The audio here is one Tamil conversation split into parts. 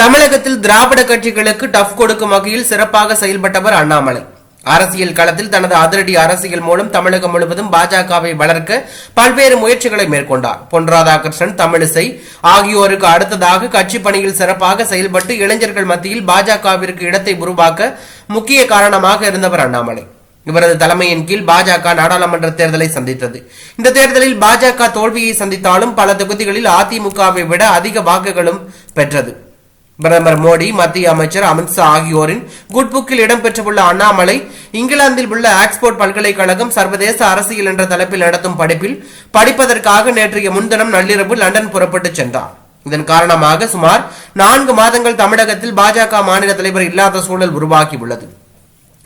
தமிழகத்தில் திராவிட கட்சிகளுக்கு டஃப் கொடுக்கும் வகையில் சிறப்பாக செயல்பட்டவர் அண்ணாமலை. அரசியல் களத்தில் தனது அதிரடி அரசியல் மூலம் தமிழகம் முழுவதும் பாஜகவை வளர்க்க பல்வேறு முயற்சிகளை மேற்கொண்டார். பொன் ராதாகிருஷ்ணன் தமிழிசை ஆகியோருக்கு அடுத்ததாக கட்சி பணியில் சிறப்பாக செயல்பட்டு இளைஞர்கள் மத்தியில் பாஜகவிற்கு இடத்தை உருவாக்க முக்கிய காரணமாக இருந்தவர் அண்ணாமலை. இவரது தலைமையின் கீழ் பாஜக நாடாளுமன்ற தேர்தலை சந்தித்தது. இந்த தேர்தலில் பாஜக தோல்வியை சந்தித்தாலும் பல தொகுதிகளில் அதிமுகவை விட அதிக வாக்குகளும் பெற்றது. பிரதமர் மோடி மத்திய அமைச்சர் அமித்ஷா ஆகியோரின் குட் புக்கில் இடம்பெற்றுள்ள அண்ணாமலை இங்கிலாந்தில் உள்ள ஆக்ஸ்போர்ட் பல்கலைக்கழகம் சர்வதேச அரசியல் என்ற தலைப்பில் நடத்தும் படிப்பில் படிப்பதற்காக நேற்றைய முன்தினம் நள்ளிரவு லண்டன் புறப்பட்டுச் சென்றார். இதன் காரணமாக சுமார் நான்கு மாதங்கள் தமிழகத்தில் பாஜக மாநில தலைவர் இல்லாத சூழல் உருவாகியுள்ளது.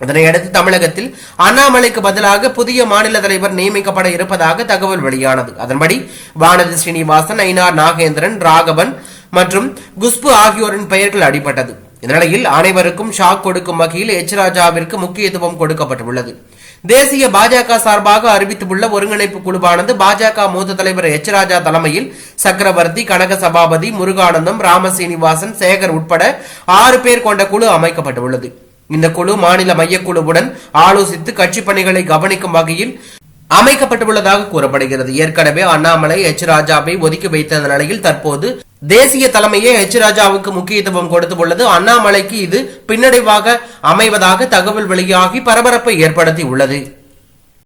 இதனையடுத்து தமிழகத்தில் அண்ணாமலைக்கு பதிலாக புதிய மாநில தலைவர் நியமிக்கப்பட இருப்பதாக தகவல் வெளியானது. அதன்படி வானதி ஸ்ரீனிவாசன் ஐநார் நாகேந்திரன் ராகவன் மற்றும் குஷ்பு ஆகியோரின் பெயர்கள் அடிபட்டது. இந்நிலையில் அனைவருக்கும் ஷாக் கொடுக்கும் வகையில் எச் ராஜாவிற்கு முக்கியத்துவம் கொடுக்கப்பட்டுள்ளது. தேசிய பாஜக சார்பாக அறிவித்துள்ள ஒருங்கிணைப்பு குழுவானது பாஜக மூத்த தலைவர் எச் ராஜா தலைமையில் சக்கரவர்த்தி கனக சபாபதி முருகானந்தம் ராமசீனிவாசன் சேகர் உட்பட ஆறு பேர் கொண்ட குழு அமைக்கப்பட்டுள்ளது. இந்த குழு மாநில மையக்குழுவுடன் ஆலோசித்து கட்சி பணிகளை கவனிக்கும் வகையில் அமைக்கப்பட்டுள்ளதாக கூறப்படுகிறது. ஏற்கனவே அண்ணாமலை எச் ராஜாவை ஒதுக்கி வைத்த நிலையில் தற்போது தேசிய தலைமையே எச் ராஜாவுக்கு முக்கியத்துவம் கொடுத்துள்ளது அண்ணாமலைக்கு இது பின்னடைவாக அமைவதாக தகவல் வெளியாகி பரபரப்பை ஏற்படுத்தி உள்ளது.